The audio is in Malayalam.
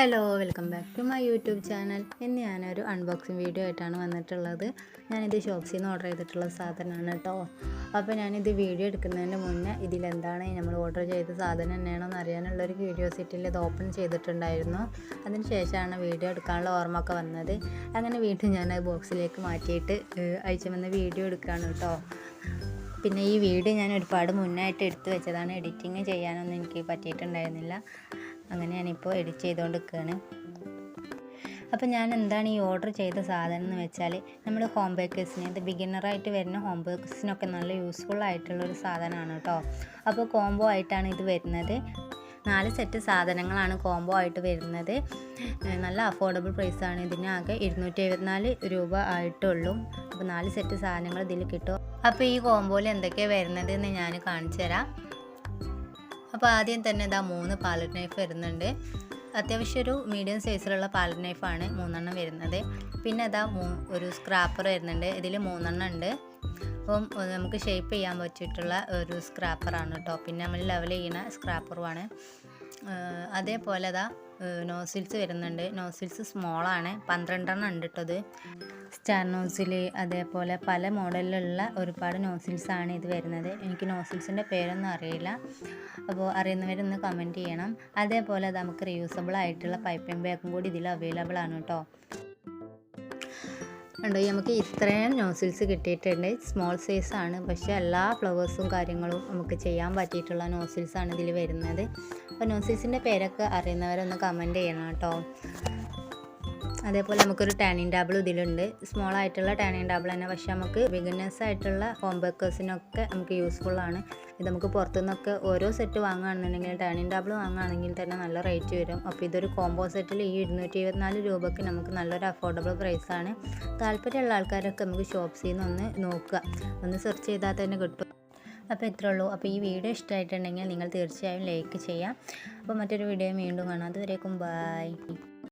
Hello welcome back to my YouTube channel ഇന്ന് ഞാനൊരു അൺബോക്സിങ് വീഡിയോ ആയിട്ടാണ് വന്നിട്ടുള്ളത്. ഞാനിത് ഷോപ്സിൽ നിന്ന് ഓർഡർ ചെയ്തിട്ടുള്ള സാധനമാണ് കേട്ടോ അപ്പോൾ ഞാനിത് വീഡിയോ എടുക്കുന്നതിന് മുന്നേ ഇതിലെന്താണ് നമ്മൾ ഓർഡർ ചെയ്ത സാധനം തന്നെയാണോ എന്ന് ഒരു വീഡിയോ ക്യൂരിയോസിറ്റിയിൽ ഇത് ഓപ്പൺ ചെയ്തിട്ടുണ്ടായിരുന്നു. അതിന് ശേഷമാണ് വീഡിയോ എടുക്കാനുള്ള ഓർമ്മ ഒക്കെ വന്നത്. അങ്ങനെ വീണ്ടും ഞാൻ ബോക്സിലേക്ക് മാറ്റിയിട്ട് അയച്ചു വന്ന് വീഡിയോ എടുക്കുകയാണ് കേട്ടോ പിന്നെ ഈ വീഡിയോ ഞാൻ ഒരുപാട് മുന്നായിട്ട് എടുത്തു വെച്ചതാണ്. എഡിറ്റിങ് ചെയ്യാനൊന്നും എനിക്ക് പറ്റിയിട്ടുണ്ടായിരുന്നില്ല. അങ്ങനെ ഞാനിപ്പോൾ എഡിറ്റ് ചെയ്തുകൊണ്ട് നിൽക്കുകയാണ് അപ്പോൾ ഞാൻ എന്താണ് ഈ ഓർഡർ ചെയ്ത സാധനം എന്ന് വെച്ചാൽ നമ്മൾ ഹോം ബേക്കേഴ്സിന് ഇത് ബിഗിനറായിട്ട് വരുന്ന ഹോം ബേക്കേഴ്സിനൊക്കെ നല്ല യൂസ്ഫുൾ ആയിട്ടുള്ളൊരു സാധനമാണ് കേട്ടോ. അപ്പോൾ കോംബോ ആയിട്ടാണ് ഇത് വരുന്നത്. നാല് സെറ്റ് സാധനങ്ങളാണ് കോംബോ ആയിട്ട് വരുന്നത്. നല്ല അഫോർഡബിൾ പ്രൈസാണ് ഇതിനാകെ ഇരുന്നൂറ്റി എഴുപത്തിനാല് രൂപ ആയിട്ടുള്ളൂ. അപ്പോൾ നാല് സെറ്റ് സാധനങ്ങൾ ഇതിൽ കിട്ടും. അപ്പോൾ ഈ കോംബോയിൽ എന്തൊക്കെയാണ് വരുന്നത് എന്ന് ഞാൻ കാണിച്ചു തരാം. അപ്പോൾ ആദ്യം തന്നെ ഇതാ മൂന്ന് പാലറ്റ് നൈഫ് വരുന്നുണ്ട്. അത്യാവശ്യം ഒരു മീഡിയം സൈസിലുള്ള പാലറ്റ് നൈഫാണ് മൂന്നെണ്ണം വരുന്നത്. പിന്നെ അതാ ഒരു സ്ക്രാപ്പർ വരുന്നുണ്ട്. ഇതിൽ മൂന്നെണ്ണം ഉണ്ട്. അപ്പം നമുക്ക് ഷേപ്പ് ചെയ്യാൻ പറ്റിയിട്ടുള്ള ഒരു സ്ക്രാപ്പറാണ് കേട്ടോ പിന്നെ നമ്മൾ ലെവൽ ചെയ്യുന്ന സ്ക്രാപ്പറുമാണ് അതേപോലെ അതാ നോസിൽസ് വരുന്നുണ്ട്. നോസിൽസ് സ്മോളാണ് പന്ത്രണ്ടെണ്ണം ഉണ്ട് കേട്ടത് സ്റ്റാർ നോസിൽ അതേപോലെ പല മോഡലിലുള്ള ഒരുപാട് നോസിൽസ് ആണ് ഇത് വരുന്നത്. എനിക്ക് നോസിൽസിന്റെ പേരൊന്നും അറിയില്ല. അപ്പോൾ അറിയുന്നവരൊന്ന് കമന്റ് ചെയ്യണം. അതേപോലെ നമുക്ക് റീയൂസബിൾ ആയിട്ടുള്ള പൈപ്പിംഗ് ബാഗും കൂടി ഇതിൽ അവൈലബിൾ ആണ് കേട്ടോ ഉണ്ടോ നമുക്ക് ഇത്രയും നോസിൽസ് കിട്ടിയിട്ടുണ്ട്. സ്മോൾ സൈസാണ് പക്ഷേ എല്ലാ ഫ്ലവേഴ്സും കാര്യങ്ങളും നമുക്ക് ചെയ്യാൻ പറ്റിയിട്ടുള്ള നോസിൽസാണ് ഇതിൽ വരുന്നത്. അപ്പോൾ നോസിൽസിന്റെ പേരൊക്കെ അറിയുന്നവരൊന്ന് കമന്റ് ചെയ്യണം കേട്ടോ. അതേപോലെ നമുക്കൊരു ടാനിങ് ടേബിൾ ഇതിലുണ്ട്. സ്മോൾ ആയിട്ടുള്ള ടാനിങ് ടേബിൾ തന്നെ. പക്ഷേ നമുക്ക് ബിഗിനേഴ്സ് ആയിട്ടുള്ള ഹോം ബേക്കേഴ്സിനൊക്കെ നമുക്ക് യൂസ്ഫുൾ ആണ്. ഇത് നമുക്ക് പുറത്തുനിന്നൊക്കെ ഓരോ സെറ്റ് വാങ്ങുകയാണെന്നുണ്ടെങ്കിൽ ടാനിങ് ടേബിൾ വാങ്ങുകയാണെങ്കിൽ തന്നെ നല്ല റേറ്റ് വരും. അപ്പോൾ ഇതൊരു കോംബോ സെറ്റിൽ ഈ ഇരുന്നൂറ്റി ഇരുപത്തിനാല് രൂപയ്ക്ക് നമുക്ക് നല്ലൊരു അഫോർഡബിൾ പ്രൈസാണ് താല്പര്യമുള്ള ആൾക്കാരൊക്കെ നമുക്ക് ഷോപ്സിൽ നിന്ന് ഒന്ന് നോക്കുക. ഒന്ന് സെർച്ച് ചെയ്താൽ തന്നെ കിട്ടും. അപ്പോൾ ഇത്രേ ഉള്ളൂ. അപ്പോൾ ഈ വീഡിയോ ഇഷ്ടമായിട്ടുണ്ടെങ്കിൽ നിങ്ങൾ തീർച്ചയായും ലൈക്ക് ചെയ്യാം. അപ്പോൾ മറ്റൊരു വീഡിയോ വീണ്ടും കാണാം. അതുവരേക്കും ബൈ